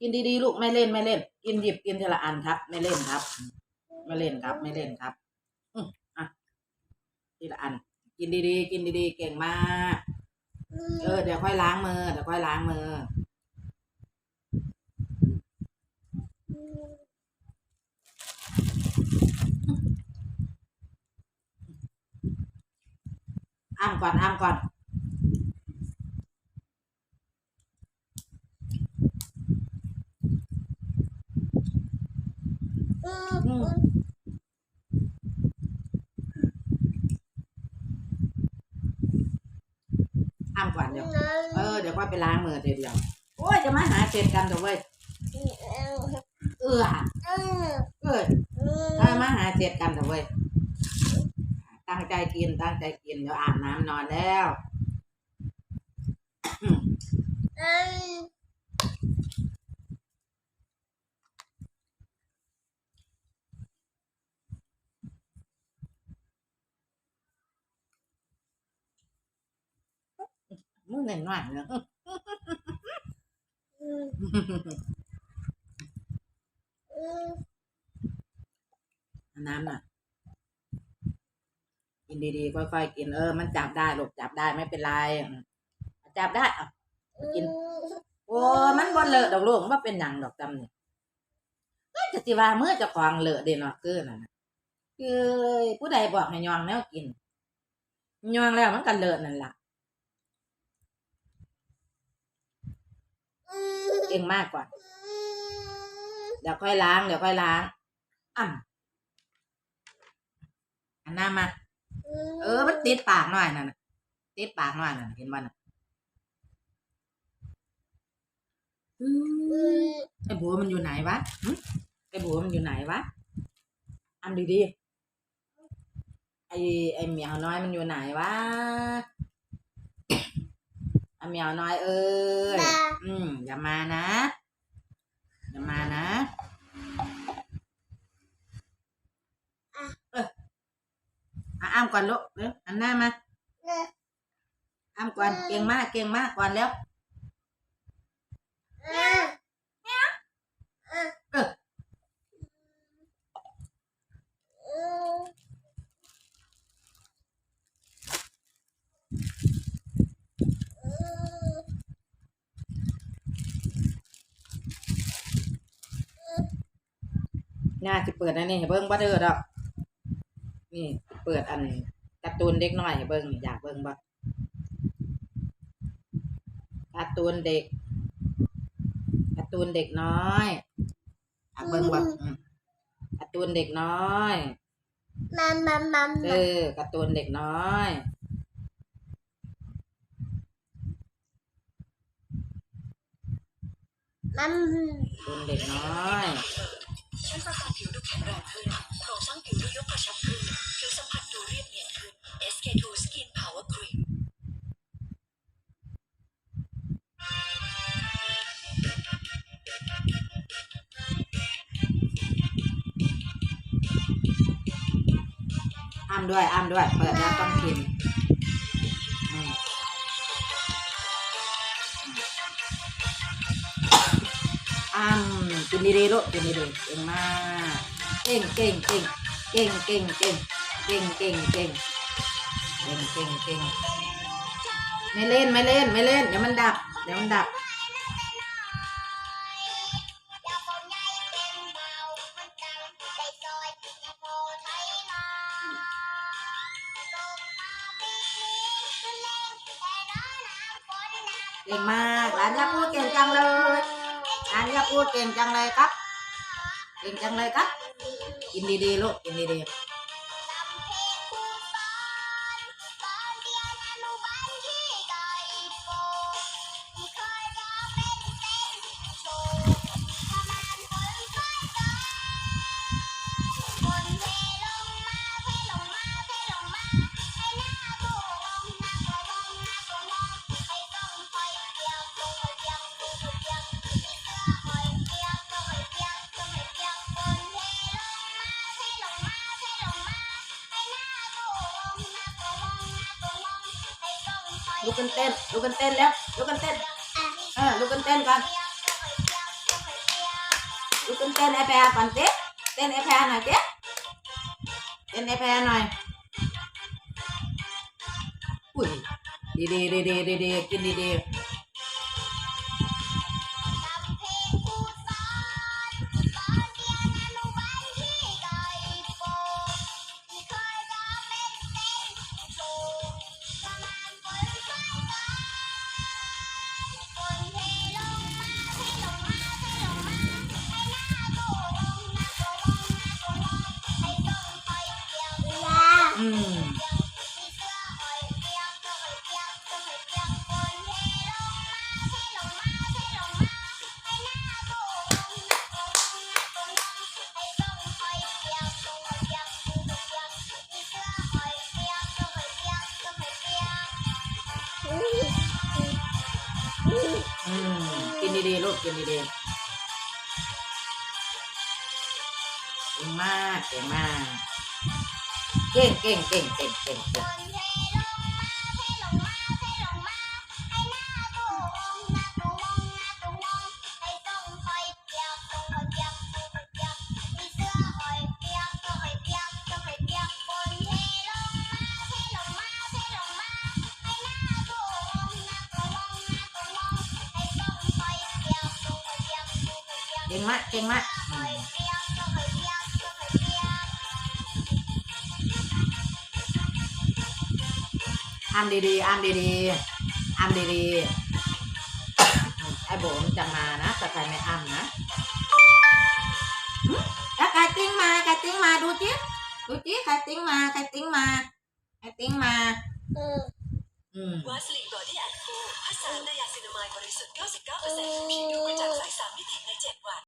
กินดีๆลูกไม่เล่นไม่เล่น กินหยิบกินทีละอันครับ ไม่เล่นครับ ไม่เล่นครับ ไม่เล่นครับ อืมอะทีละอัน กินดีๆ กินดีๆ เก่งมาก เออเดี๋ยวค่อยล้างมือเดี๋ยวค่อยล้างมืออ้ามก่อนอ้ามก่อน อืม อ้ามก่อนเดี๋ยว เออเดี๋ยวก็ไปล้างมือเดี๋ยวเดียวโอ้ยจะมาหาเสร็จกันเถอะเว้ยเออเอ้ยถ้ามาหาเสร็จกันเถอะเว้ยตั้งใจกินตั้งใจกินเดี๋ยวอาบน้ำนอนแล้ว มึงเล่นหน่อยเนอะน้ำน่ะ กินดีๆ ค่อยๆ กินเออ มันจับได้ลูกจับได้ไม่เป็นไรอืมจับได้อะกิน โอ้ มันบนเลอะดอกลูกว่าเป็นหยังดอกจำเนี่ยเอ้ยจะสิว่าเมื่อเจะควางเลอะเด่นเนาะคือนั่นน่ะคือผู้ใดบอกให้ยองแนวกินยองแล้วมันก็เลอะนั่นล่ะ เก่งมากกว่า เดี๋ยวค่อยล้าง เดี๋ยวค่อยล้างอะอันหน้ามา เออ มันติดปากหน่อยนั่นน่ะติดปากหน่อยนั่นเห็นมันน่ะอืมไอ้บัวมันอยู่ไหนวะหึไอ้บัวมันอยู่ไหนวะอันดีๆไอ้ไอ้เหมียวน้อยมันอยู่ไหนวะ ไอ้เหมียวน้อยเอ้ย อืมอย่ามานะ อย่ามานะเอออะอ้ามก่อนลูกเร็วอันหน้ามาอ้ามก่อน เก่งมาก เก่งมากก่อนแล้วเออ น่าจะเปิดอันนี้ให้เบิ้งบ่เด้อดอกนี่เปิดอันการ์ตูนเด็กน้อยให้เบิ้งนี่อยากเบิ้งบ่การ์ตูนเด็กการ์ตูนเด็กน้อยอยากเบิ้งบ่อืมการ์ตูนเด็กน้อยเออการ์ตูนเด็กน้อยการ์ตูนเด็กน้อย ผิวดูยกกระชับขึ้นผิวสัมผัสดูเรียบเนียนขึ้น SK2 Skin Power Cream อ้ามด้วยอ้ามด้วย เปิดแล้วต้องกินอืมอ้ามกินดีๆลูกกินดีๆเก่งมาก เก่งเก่งเก่ง เก่งเก่งเก่งเก่งเก่งเก่งเก่งเก่งเก่งไม่เล่นไม่เล่นไม่เล่นเดี๋ยวมันดับ เดี๋ยวมันดับเก่งมากหลานยาพูดเก่งจังเลยหลานยาพูดเก่งจังเลยครับ เก่งจังเลยครับ กินดีๆลูกกินดีๆ ลุกขึ้นเต้นลุกขึ้นเต้นแล้วลุกขึ้นเต้นเออลุกขึ้นเต้นกันลุกขึ้นเต้นไอแพรก่อนเต้เต้นไอแพรหน่อยเจ๊เต้นไอแพรหน่อยอุ้ยดีดีดีดีดีดีกินดีดี อืมอืมกินดีดีลูกกินดีดีเก่งมากเก่งมาก เก่งเก่งเก่งเก่งเก่งเก่งเก่งมากเก่งมาก อืมอ่านดีๆอ่านดีๆอ่านดีๆไอ้โบมนจะมานะแต่ใครไม่อ่านนะหึแล้วไก่ติ้งมาไก่ติ้งมาดูจิดูจิไก่ติ้งมาไก่ติ้งมาไก่ติ้งมาอืมวาสลีนบอดี้แอนด์โคพัสสารไนยาซินามายบริสุทธิ์99%ผิวดูกระจ่างใส3มิติใน7วัน